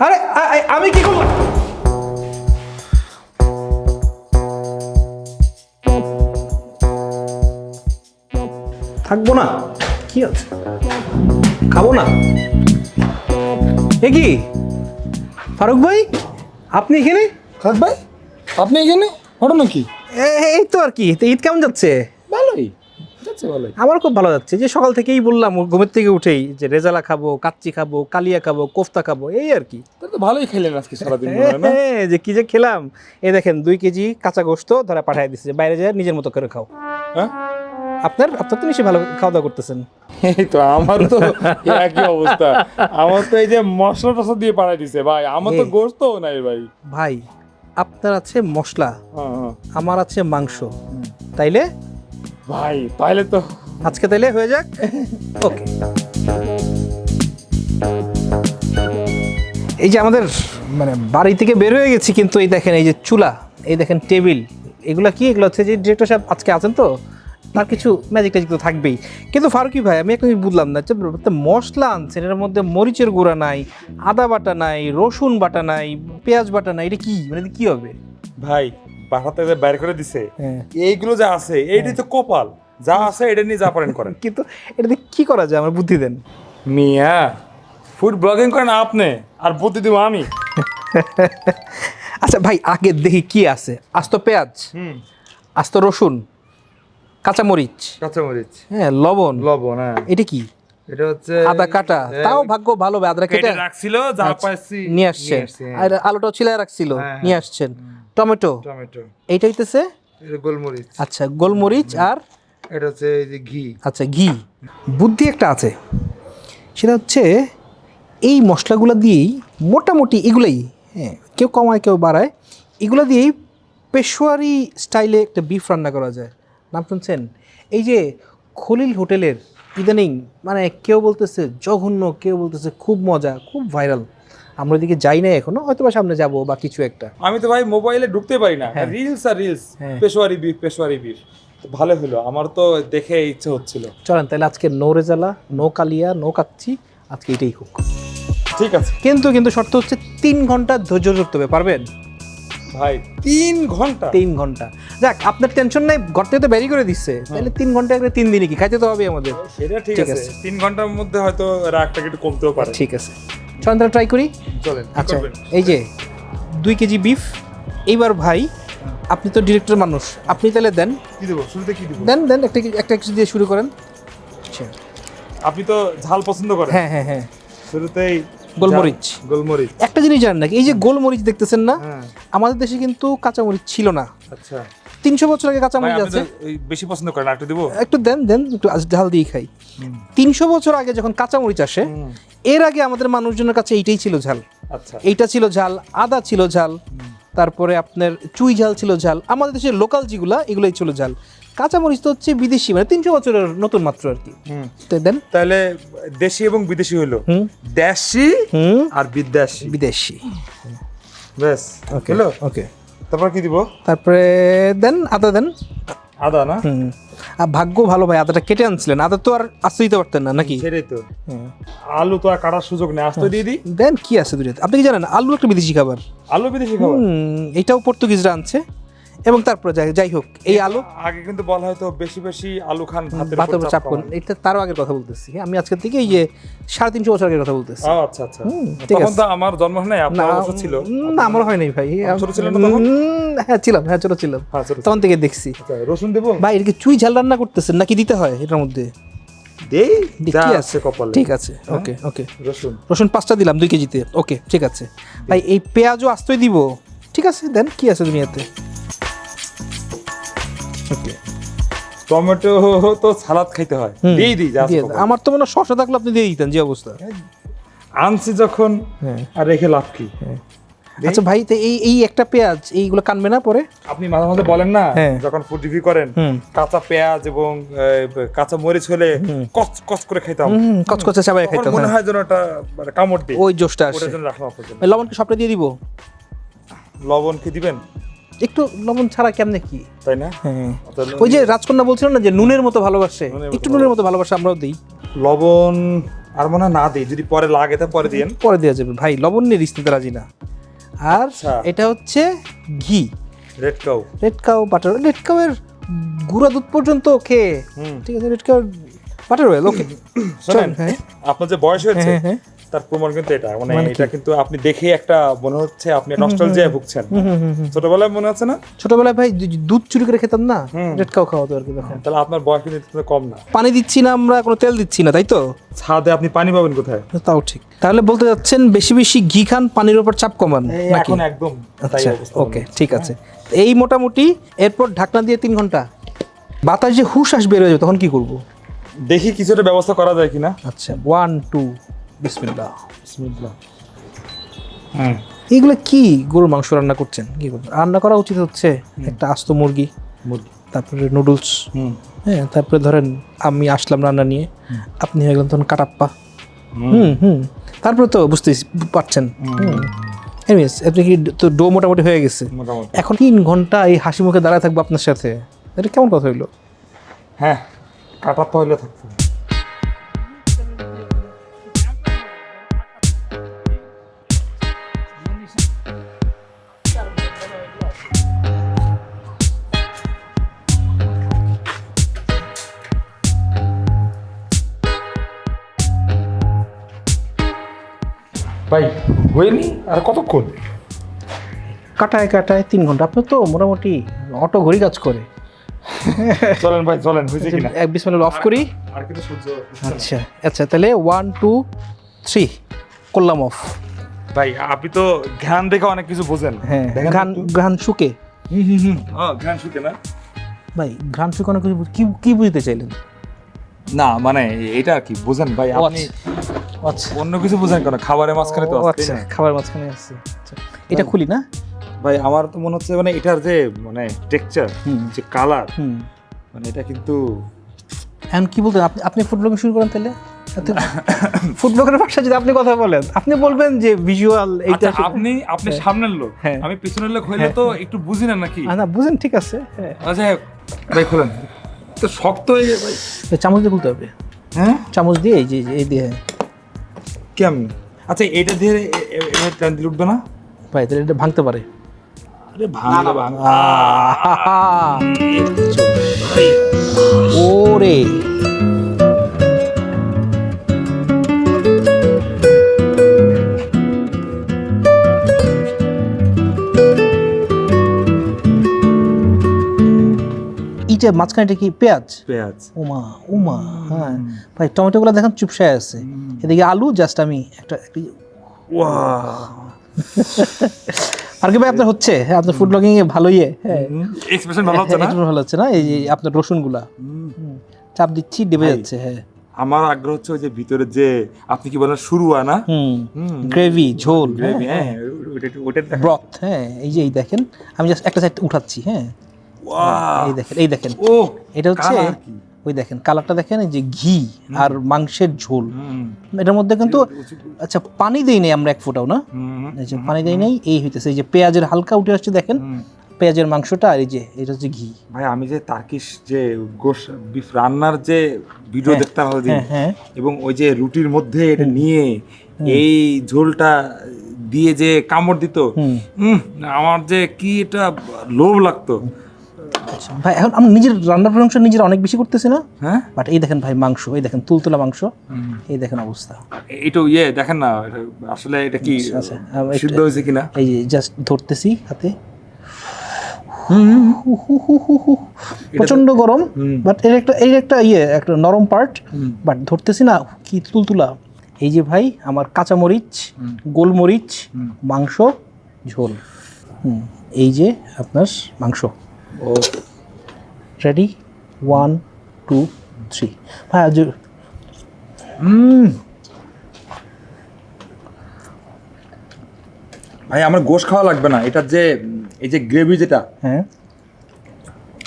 আরে আমি কি করলাম? থাকব না। কি আছে? খাব না। এ কি? ফারুক ভাই আপনি এখানে? ফারুক ভাই আপনি এখানে? ঘটনা কি এ- এই তো আর কি তো ঈদ কেমন যাচ্ছে? যাচ্ছে ভালোই আমার খুব ভালো যাচ্ছে যে সকাল থেকেই বললাম ঘুমের থেকে উঠেই যে রেজালা খাব কাচ্চি খাব কালিয়া খাব কোফতা খাব এই আর কি। তো ভালোই খেলেন আজকে সারাদিন হয় যে কি যে খেলাম। এই দেখেন দুই কেজি কাঁচা গোস্ত ধরা পাঠিয়ে দিচ্ছে বাইরে যায় নিজের মতো করে খাও। হ্যাঁ? আপনার আপনার তো নিশ্চয়ই ভালো খাওয়া দাওয়া করতেছেন। এই তো আমার তো একই অবস্থা। আমার তো এই যে মশলা টসলা দিয়ে পাঠাই দিছে ভাই। আমার তো। গোস্ত নাই ভাই। ভাই আপনার আছে মশলা হ্যাঁ, হ্যাঁ। আমার আছে মাংস। তাইলে? ভাই তাহলে তো আজকে তাইলে হয়ে যাক। ওকে এই যে আমাদের মানে বাড়ি থেকে বের হয়ে গেছি কিন্তু এই দেখেন এই যে চুলা এই দেখেন টেবিল এগুলা কি? এগুলো হচ্ছে যে ডিরেক্টর সাহেব আজকে আছেন তো? তার কিছু ম্যাজিক ট্যাজিক তো থাকবেই। কিন্তু ফারুকি ভাই আমি একটা বুঝলাম না যে মশলা আনছেন এর মধ্যে মরিচের গুঁড়া নাই আদা বাটা নাই রসুন বাটা নাই পেঁয়াজ বাটা নাই এটা কি? মানে কি হবে? ভাই বাসাতে যে বাইর করে দিছে হ্যাঁ। এইগুলো যা আছে এইটাই তো কপাল। যা আছে এটা নিয়ে যা পারেন করেন। কিন্তু এটাতে কি করা যায়? আমার বুদ্ধি দেন। মিয়া ফুড ব্লগিং করেন আপনি আর বুদ্ধি দিব আমি। আচ্ছা ভাই আগে দেখি কি আছে। আস্ত পেঁয়াজ আস্ত রসুন কাঁচামরিচ। কাঁচামরিচ। হ্যাঁ লবণ। লবণ হ্যাঁ। এটা কি? এটা হচ্ছে আদা কাটা। হ্যাঁ, তাও ভাগ্য ভালো আদা কেটে রাখছিল যা আচ্ছা, পাইছি। নিয়ে আসছেন। হ্যাঁ। আর আলুটাও ছিলে রাখছিল হ্যাঁ, নিয়ে আসছেন। টমেটো? টমেটো। এইটা হইতেছে? গোলমরিচ। আচ্ছা গোলমরিচ আর? এটা হচ্ছে এই যে ঘি। আচ্ছা ঘি। বুদ্ধি একটা আছে। সেটা হচ্ছে এই মশলাগুলো দিয়েই মোটামুটি এগুলাই হ্যাঁ কেউ কমায় কেউ বাড়ায় এগুলো দিয়েই পেশোয়ারি স্টাইলে একটা বিফ রান্না করা যায়। নাম শুনছেন? এই যে খলিল হোটেলের ইদানিং মানে কেউ বলতেছে জঘন্য কেউ বলতেছে খুব মজা খুব ভাইরাল। আমরা ওইদিকে যাই না এখনও হয়তো বা সামনে যাব বা কিছু একটা। আমি তো ভাই মোবাইলে ঢুকতে পারি না। হ্যাঁ। রিলস আর রিলস হ্যাঁ। পেশোয়ারি বিফ পেশোয়ারি তো ভালো হলো আমার তো দেখে ইচ্ছে হচ্ছিল। চলেন তাহলে আজকে no rezala no kalia no kacchi আজকে এটাই হোক। ঠিক আছে। কিন্তু কিন্তু শর্ত হচ্ছে তিন ঘণ্টা ধৈর্য ধরতে হবে পারবেন? ভাই তিন ঘণ্টা। তিন ঘণ্টা। যাক আপনার টেনশন নাই ঘর থেকে তো বেরি করে দিচ্ছে। তাহলে তিন ঘণ্টা একটা তিন দিনই কি? খাইতে তো হবে আমাদের। সেটা ঠিক আছে। তিন ঘণ্টার মধ্যে হয়তো রাগটা একটু কমতেও পারে। ঠিক আছে। চলেন তাহলে ট্রাই করি। চলেন আচ্ছা? এই যে দুই কেজি বিফ এইবার ভাই আপনি তো ডিরেক্টর মানুষ। আপনি তাহলে দেন। কি দেবো? শুরুতে কি দেবো? দেন দেন একটা একটা কিছু দিয়ে শুরু করেন। আচ্ছা আপনি তো ঝাল পছন্দ করেন। হ্যাঁ হ্যাঁ হ্যাঁ। শুরুতেই গোলমরিচ। গোলমরিচ। একটা জিনিস জানেন নাকি? এই যে গোলমরিচ দেখতেছেন না হ্যাঁ। আমাদের দেশে কিন্তু কাঁচামরিচ ছিল না। আচ্ছা। তিনশো বছর আগে কাঁচামরিচ আছে। বেশি পছন্দ করেন একটু দেবো? একটু দেন দেন একটু আজ ঝাল দিয়ে খাই। তিনশো বছর আগে যখন কাঁচামরিচ আসে এর আগে আমাদের মানুষজনের কাছে এইটাই ছিল ঝাল। আচ্ছা। এইটা ছিল ঝাল আদা ছিল ঝাল তারপরে আপনার চুই ঝাল ছিল ঝাল। আমাদের দেশের লোকাল যেগুলা এগুলোই ছিল ঝাল। কাঁচামরিচ তো হচ্ছে বিদেশি মানে তিনশো বছরের নতুন মাত্র আর কি। তো দেন। তাহলে দেশি এবং বিদেশি হলো দেশি আর বিদেশি। বিদেশি। বেশ ওকে হলো ওকে তারপর কি দিব? তারপরে দেন আদা দেন। আদা না? আর ভাগ্য ভালো ভাই আদাটা কেটে আনছিলেন। আদা তো আর আসতে দিতে পারতেন না নাকি? সেটাই তো। আলু তো আর কাটার সুযোগ নেই। আসতে দিয়ে দিই? দেন কি আছে দুটোতে আপনি কি জানেন আলু একটা বিদেশি খাবার। আলু বিদেশি খাবার? এটাও পর্তুগিজরা আনছে। এবং তারপরে যাই যাই হোক এই আলু আগে কিন্তু বলা হয়তো বেশি বেশি আলু খান ভাতের উপর চাপ করুন এটা তারও আগের কথা বলতেছি আমি আজকের থেকে এই যে সাড়ে তিনশো বছর আগের কথা বলতেছি। আচ্ছা আচ্ছা। তখন। তো আমার জন্ম হয় নাই আপনার অবশ্য ছিল? না আমার হয় নাই ভাই। ছোট ছিলেন না তখন? হ্যাঁ ছিলাম হ্যাঁ ছোট ছিলাম। হ্যাঁ তখন থেকে দেখছি। আচ্ছা রসুন দেবো? ভাই এটা কি চুই ঝাল রান্না করতেছেন নাকি দিতে হয় এটার মধ্যে? দেই দি- যা কি আছে কপালে। ঠিক আছে ওকে ওকে। রসুন। রসুন পাঁচটা দিলাম দুই কেজিতে। ওকে ঠিক আছে। ভাই এই পেঁয়াজও আস্তই দিব। ঠিক আছে দেন কি আছে দুনিয়াতে? ওকে টমেটো তো সালাদ খাইতে হয়। দিয়ে দিই। আমার তো মনে হয় থাকলে আপনি দিয়ে দিতেন যে অবস্থা। আনছি যখন হ্যাঁ। আর রেখে লাভ কি? আচ্ছা ভাই তো এই এই একটা পেঁয়াজ এইগুলো কানবে না পরে? আপনি মাঝে মাঝে বলেন না হ্যাঁ। যখন ফুড রিভিউ করেন কাঁচা পেঁয়াজ এবং কাঁচা মরিচ হলে কচ কচ করে খাইতাম কচকচে চাবাই খাইতাম মনে হ্যাঁ। হয় যেন একটা মানে কামড় দিই। ওই জোশটা আসে। ওটার জন্য রাখলাম আপনার জন্য। সবটা দিয়ে দিব? লবণ কি দিবেন? একটু লবণ ছাড়া কেমনে কি? তাই না? হ্যাঁ ওই যে রাজকন্যা বলছিল না যে নুনের মতো ভালোবাসে? একটু নুনের মতো ভালোবাসা আমরাও দিই। লবণ আর মনে হয় না দিই যদি পরে লাগে তা পরে দিয়েন। পরে দেওয়া যাবে। ভাই লবণ নিয়ে রিস্তিতে রাজি না। আর আচ্ছা। এটা হচ্ছে ঘি। Red cow red cow butter red কাউয়ের গুঁড়া দুধ পর্যন্ত খেয়ে হুম। ঠিক আছে red cow butter oil okay শোনেন হ্যাঁ। আপনার যে বয়স হয়েছে হ্যাঁ, হ্যাঁ। তার প্রমাণ কিন্তু এটা। মানে মানে এটা কিন্তু আপনি দেখে একটা মনে হচ্ছে আপনি নস্টালজিয়ায় ভুগছেন। ছোটবেলায় মনে আছে না? ছোটবেলায় ভাই দুধ চুরি করে খেতাম না? কাউ খাওয়াতো আর কি তাহলে আপনার বয়স কিন্তু কম না। পানি দিচ্ছি না আমরা কোনো তেল দিচ্ছি না তাই তো? ছাদে আপনি পানি পাবেন কোথায়? তাও ঠিক। তাহলে বলতে যাচ্ছেন বেশি বেশি ঘি খান পানির উপর চাপ কমান নাকি? এখন একদম আচ্ছা ওকে ঠিক আছে। এই মোটামুটি এরপর ঢাকনা দিয়ে তিন ঘণ্টা। বাতাস যে হুশ আস বের হয়ে যাবে তখন কি করব? দেখি কিছু একটা ব্যবস্থা করা যায় কিনা। আচ্ছা ওয়ান টু বিসমিল্লাহ। বিসমিল্লাহ। হুম এগুলো কি গরুর মাংস রান্না করছেন? কি করবেন রান্না করা উচিত হচ্ছে একটা আস্ত মুরগি মুরগি। তারপরে নুডলস হ্যাঁ তারপরে ধরেন আমি আসলাম রান্না নিয়ে আপনি হয়ে গেলেন তখন কাটাপ্পা। হুম। হুম তারপরে তো বুঝতেই পারছেন। এনিওয়েজ আপনি কি তো ডো মোটামুটি হয়ে গেছে। এখন তিন ঘণ্টা এই হাসি মুখে দাঁড়ায় থাকব আপনার সাথে। এটা কেমন কথা হইল? হ্যাঁ কাটাপ্পা হইলে থাকতো ভাই হয়নি আর কতক্ষণ? কাটায় কাটায় তিন ঘণ্টা। আপনার তো মোটামুটি অটো ঘড়ি কাজ করে। চলেন ভাই চলেন হয়েছে কিনা? এক বিশ মিনিট অফ করি। আর কিন্তু সূর্য আচ্ছা আচ্ছা তাহলে ওয়ান টু থ্রি করলাম অফ ভাই আপনি তো জ্ঞান দেখে অনেক কিছু বোঝেন। হ্যাঁ ঘ্রাণ। ঘ্রাণ শুকে। হুম হুম হুম। হ্যাঁ জ্ঞান শুকে না। ভাই ঘ্রাণ শুকে অনেক কিছু কি কি বুঝতে চাইলেন? না মানে এটা কি বোঝেন ভাই আপনি আচ্ছা। অন্য কিছু বোঝেন কেন খাবারের মাঝখানে তো আছে, আচ্ছা খাবার মাঝখানে আসছে আচ্ছা এটা খুলি না? ভাই আমার তো মনে হচ্ছে মানে এটার যে মানে টেক্সচার যে কালার মানে এটা কিন্তু এখন কি বলতেন আপনি আপনি ফুড ব্লগিং শুরু করেন তাহলে? ফুড ব্লগের ভাষায় যদি আপনি কথা বলেন আপনি বলবেন যে ভিজুয়াল এইটা আচ্ছা, আপনি আপনি সামনের লোক হ্যাঁ। আমি পিছনের লোক হইলে তো একটু বুঝি না নাকি? না বুঝেন ঠিক আছে হ্যাঁ। আচ্ছা ভাই খোলেন। তো শক্ত হয়ে যায় ভাই। চামচ দিয়ে খুলতে হবে। হ্যাঁ? চামচ দিয়ে এই যে- এই দিয়ে কেমন? আচ্ছা এটা দিয়ে টান দিলে উঠবে না? ভাই তাহলে এটা ভাঙতে পারে। আরে ভাঙলে ভাঙ ও ওরে! এইটা মাঝখানেটা কি? পেঁয়াজ? পেঁয়াজ। উমা উমা হ্যাঁ। ভাই টমেটোগুলো দেখেন চুপসায় আছে। এদিকে আলু জাস্ট আমি একটা আর কি ভাই আপনার হচ্ছে? হ্যাঁ আপনার ফুড ব্লগিং এ ভালোই হ্যাঁ এক্সপ্রেশন ভালো হচ্ছে না? ভালো হচ্ছে না? এই যে আপনার রসুনগুলা। চাপ দিচ্ছি ডেবে যাচ্ছে হ্যাঁ। আমার আগ্রহ হচ্ছে ওই যে ভিতরে যে আপনি কি বলেন শুরুয়া না? হুম। হুম। গ্রেভি ঝোল গ্রেভি হ্যাঁ ওটা ওটা ব্রথ হ্যাঁ এই যে এই দেখেন। আমি জাস্ট একটা সাইড উঠাচ্ছি হ্যাঁ। এই দেখেন এই দেখেন। ও এটা হচ্ছে ওই দেখেন কালারটা দেখেন যে ঘি আর মাংসের ঝোল। এটার মধ্যে কিন্তু আচ্ছা পানি দেই নাই আমরা এক ফোঁটাও না? পানি দেই নাই এই হইতেছে এই যে পেঁয়াজের হালকা উঠে আসছে দেখেন। পেঁয়াজের মাংসটা আর এই যে এটা হচ্ছে ঘি। ভাই আমি যে তার্কিশ যে গোশ বিফ রান্নার যে ভিডিও হ্যাঁ, দেখতাম হ্যাঁ হ্যাঁ। এবং ওই যে রুটির মধ্যে এটা নিয়ে এই ঝোলটা দিয়ে যে কামড় দিত আমার যে কি এটা লোভ লাগতো। আচ্ছা ভাই এখন আমি নিজের রান্নার প্রশংসা নিজের অনেক বেশি করতেছি না হ্যাঁ? বাট এই দেখেন ভাই মাংস এই দেখেন তুলতুলা মাংস এই দেখেন অবস্থা। এটা ইয়ে দেখেন না আসলে এটা কি আচ্ছা, একটু- সিদ্ধ হয়েছে কিনা? এই যে জাস্ট ধরতেছি হাতে। প্রচণ্ড গরম বাট এর একটা এর একটা ইয়ে একটা নরম পার্ট বাট ধরতেছি না কি তুলতুলা। এই যে ভাই আমার কাঁচামরিচ গোলমরিচ মাংস ঝোল। হুম এই যে আপনার মাংস। ও রেডি ওয়ান টু থ্রি ভাই আজ হুম ভাই আমার গোশ খাওয়া লাগবে না। এটা যে এই যে গ্রেভি যেটা। হ্যাঁ।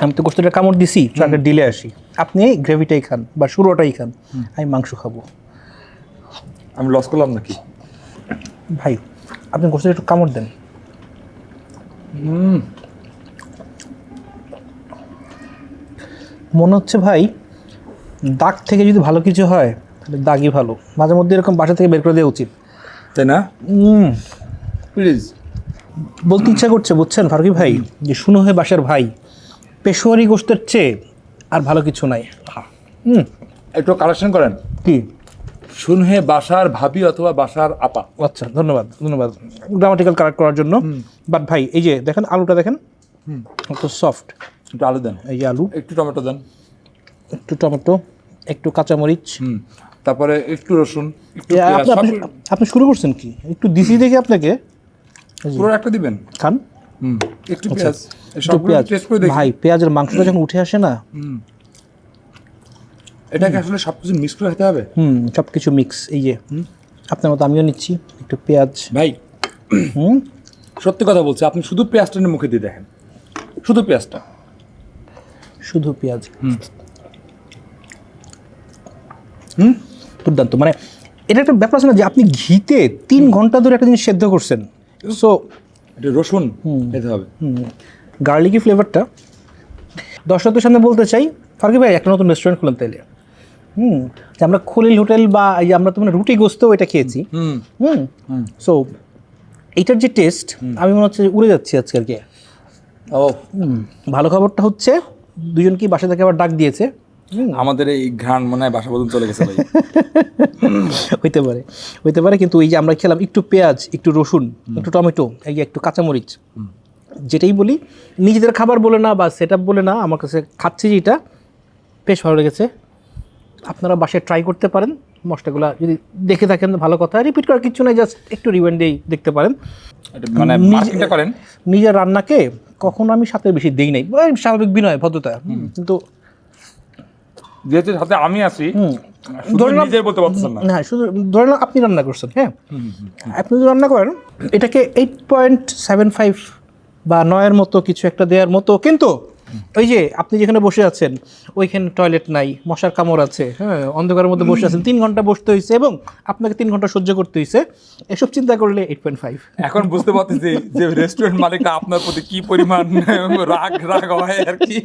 আমি তো গোস্তটা কামড় দিছি ট্রাকে ডিলে আসি। আপনি গ্রেভিটাই খান বা শুরুটাই খান আমি মাংস খাব। আমি লস করলাম নাকি? ভাই আপনি গোস্তটা একটু কামড় দেন। হুম। মনে হচ্ছে ভাই দাগ থেকে যদি ভালো কিছু হয় তাহলে দাগই ভালো। মাঝে মধ্যে এরকম বাসা থেকে বের করে দেওয়া উচিত। তাই না? প্লিজ বলতে ইচ্ছা করছে বুঝছেন ফারুকি ভাই যে শুনো হয়ে বাসার ভাই পেশোয়ারি গোস্তের চেয়ে আর ভালো কিছু নাই। হুম। একটু কালেকশন করেন। কি? শুনহে বাসার ভাবি অথবা বাসার আপা। আচ্ছা ধন্যবাদ ধন্যবাদ। গ্রামাটিক্যাল কারেক্ট করার জন্য। বাট ভাই এই যে দেখেন আলুটা দেখেন। কত সফট একটু আলু দেন। এই আলু। একটু টমেটো দেন। একটু টমেটো একটু কাঁচামরিচ। হুম তারপরে একটু রসুন আপনি শুরু করছেন কি? একটু দিছি দেখে আপনাকে। পুরো একটা দিবেন? খান। হুম একটু পেঁয়াজ একটু পেঁয়াজ। টেস্ট করে দেখি। ভাই পেঁয়াজের মাংসটা যখন উঠে আসে না এটাকে আসলে সব কিছু মিক্স করে খেতে হবে? হুম সব কিছু মিক্স এই যে আপনার মতো আমিও নিচ্ছি। একটু পেঁয়াজ। ভাই হুম। সত্যি কথা বলছি আপনি শুধু পেঁয়াজটা মুখে দিয়ে দেখেন। শুধু পেঁয়াজটা। শুধু পেঁয়াজ। হুম। দুর্দান্ত। মানে এটা একটা ব্যাপার আছে না যে আপনি ঘিতে তিন ঘণ্টা ধরে একটা জিনিস সেদ্ধ করছেন। সো এটা রসুন খেতে হবে। গার্লিকি ফ্লেভারটা। দর্শকদের সামনে বলতে চাই ফারুকি ভাই একটা নতুন রেস্টুরেন্ট খুলেন তাইলে। হুম। যে আমরা খলিল হোটেল বা এই আমরা তো মানে রুটি গোস্ত এটা খেয়েছি। হুম। হুম। সো এইটার যে টেস্ট আমি মনে হচ্ছে উড়ে যাচ্ছি আজকে আর কি। ও। ভালো খবরটা হচ্ছে দুজনকেই বাসা থেকে আবার ডাক দিয়েছে? আমাদের এই ঘ্রাণ মনে হয় বাসা পর্যন্ত চলে গেছে ভাই। হইতে পারে হইতে পারে কিন্তু এই যে আমরা খেলাম একটু পেঁয়াজ একটু রসুন একটু টমেটো এই যে একটু কাঁচামরিচ যেটাই বলি নিজেদের খাবার বলে না বা সেট বলে না আমার কাছে খাচ্ছি যেটা বেশ ভালো লেগেছে। আপনারা বাসায় ট্রাই করতে পারেন মশলাগুলো যদি দেখে থাকেন ভালো কথা রিপিট করার কিছু নাই জাস্ট একটু রিওয়েন্ডেই দেখতে পারেন। মানে নিজের রান্নাকে কখনো আমি সাথে বেশি দিই নাই। স্বাভাবিক বিনয় ভদ্রতা। কিন্তু যেহেতু সাথে আমি আছি বলতে পারতেছেন না। না শুধু ধরে নাও আপনি রান্না করছেন হ্যাঁ? আপনি যদি রান্না করেন এটাকে এইট পয়েন্ট সেভেন ফাইভ বা নয়ের মতো কিছু একটা দেওয়ার মতো কিন্তু ওই যে আপনি যেখানে বসে আছেন, ওইখানে টয়লেট নাই, মশার কামড় আছে হ্যাঁ অন্ধকারের মধ্যে বসে আছেন, তিন ঘণ্টা বসতে হয়েছে এবং আপনাকে তিন ঘণ্টা সহ্য করতে হয়েছে এসব চিন্তা করলে এইট পয়েন্ট ফাইভ এখন বুঝতে পারতেছি যে রেস্টুরেন্ট মালিকটা আপনার প্রতি কি পরিমাণ রাগ রাগ হয় আর কি।